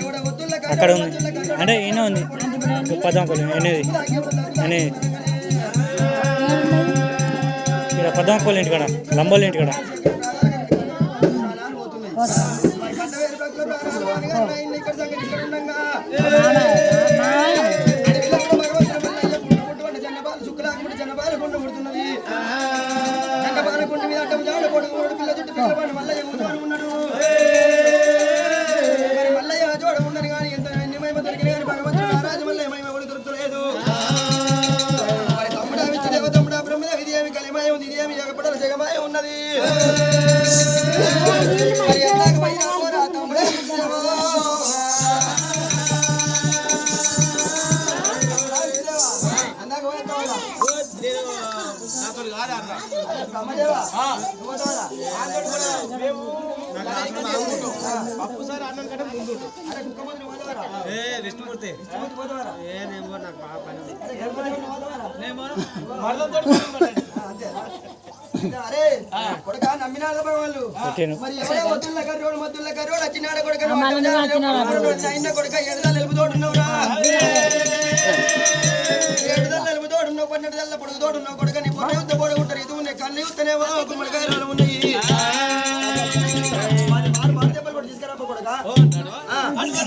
ఎవడ ఒత్తుల అక్కడ ఉంది? అంటే ఈయన ఉంది. పద్మా కొలి అనేది అనేది ఇక్కడ పద్మా కొలి ఇంటి కాడ లంబోలి ఇంటి కాడ. ఇక్కడ భగవంతుడు నారాజు మహిమ కూడా దొరుకుతలేదు మరి తమ్ముడా విచ్చుదేవ తమ్ముడా ఇది ఏమి ఉంది ఇది జగపడల జగమాయం ఉన్నది అన్నం కంటే ముందు అరే కుక్క మందు ఏ విష్ణుమూర్తి. కుక్క పోతావారా? ఏ నేను నాకు బాగా పని అరే కొడుకా నమ్మినాడు వాళ్ళు. మరి ఎవరో వద్దుల మద్దుల వచ్చినాడు కొడుక మళ్ళీ నువ్వు వచ్చినావా? అయిన కొడుక ఎదురా నిలుపుతోడున్నావురా ఏడుదల నిలుపుతోడున్నావు పన్నెండు దల్ల పొడుగు తోడున్నావు కొడుక నీ పొన్న యుద్ధ పొడుగు ఉంటారు ఇది ఉన్నాయి కళ్ళు యుద్ధనే గుమ్మడికాయలు ఉన్నాయి.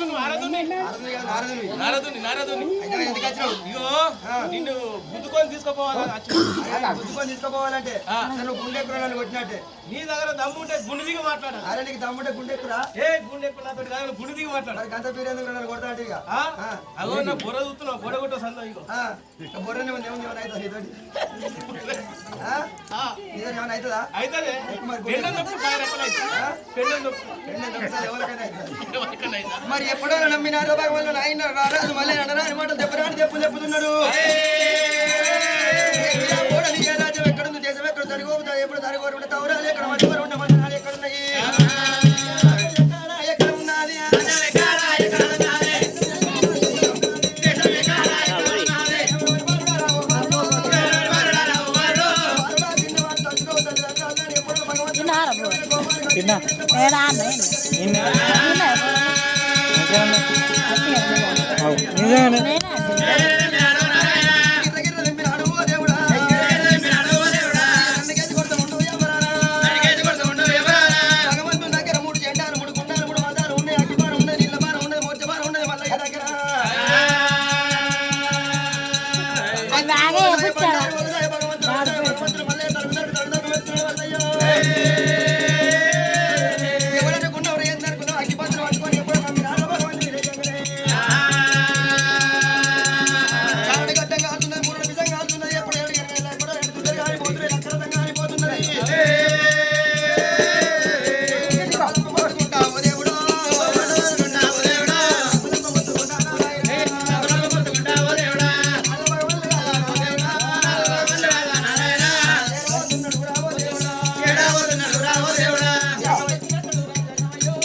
నువ్వు నారదుని. నారదుని నారదుని? ఇగో నిన్ను గుద్దుకొని గుద్దుకొని తీసుకోపోవాలంటే. నన్ను గుండె కొట్టినట్టే నీ దగ్గర దమ్ము ఉంటే గుండె దిగి మాట్లాడాలి అరే నీకు తమ్ముంటే గుండె ఎక్కురా ఏ గుండె ఎక్కువ నాతో కాదు గుండె దిగి మాట్లాడు మరి గంత పేరు ఎందుకు నన్ను కొడతా అంటే ఇక ఆ? ఆ. అగో నా బొర చూస్తున్నావు బొర కొట్ట సందో ఇగో బొర్రని ఉంది ఏముంది ఏమైనా అవుతుందా నీతోటి నీతో అవుతుందా పెళ్ళం నొప్పి? పెళ్ళం నొప్పి పెళ్ళి దొరుకుతుంది, ఎవరికైనా మరి ఎప్పుడో నమ్మినారో భగవాన్ ఆయన రారాజు మళ్ళీ అనరా అని మాట దెబ్బరాని దెబ్బలు చెప్పుతున్నాడు ఎప్పుడు తరిగోరు ఉంటే తవరాలు ఎక్కడ మంచి వారు ఉంటే మంచి ఎక్కడ ఉన్నాయి? ఎక్కడ ఉన్నది? ఏడా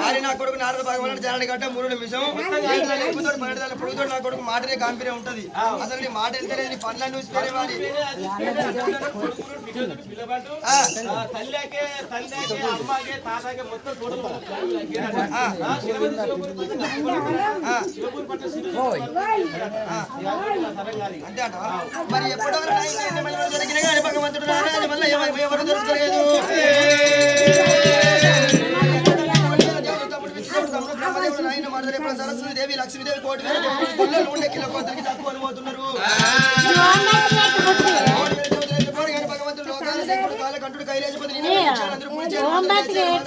మరి నా కొడుకు నారద భగవానుడు జనాన్ని నిమిషం. ఎప్పుతోటి పన్నెండు పొడుగుతోటి నా కొడుకు మాటనే కాంపిరే ఉంటది. అసలు నీ మాట వెళ్తలేదు నీ శివపూరి పట్ల శివపూరి అంతే అంటావా? మరి మహిమలు జరిగినా కానీ భగవంతుడు నారాజు వల్ల ఎవరు దొరకలేదు కోటి వేల గుళ్ళలు ఉండే కిలో కొందరికి తక్కువ అని పోతున్నారు కోటి వేల దేవతలు అయితే పోరు కానీ భగవంతుడు లోకాల శంకరుడు కాలకంఠుడు కైలాసపతి. అందరూ పూజ చేయాలి.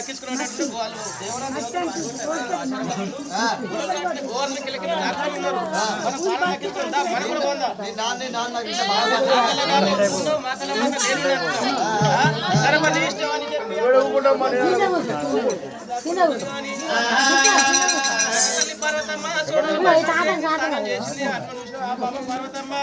చెప్పి తల్లి పార్వతమ్మ చూడు తాతను తాతను చేసింది అట్లా చూసిన ఆ పాపం పార్వతమ్మ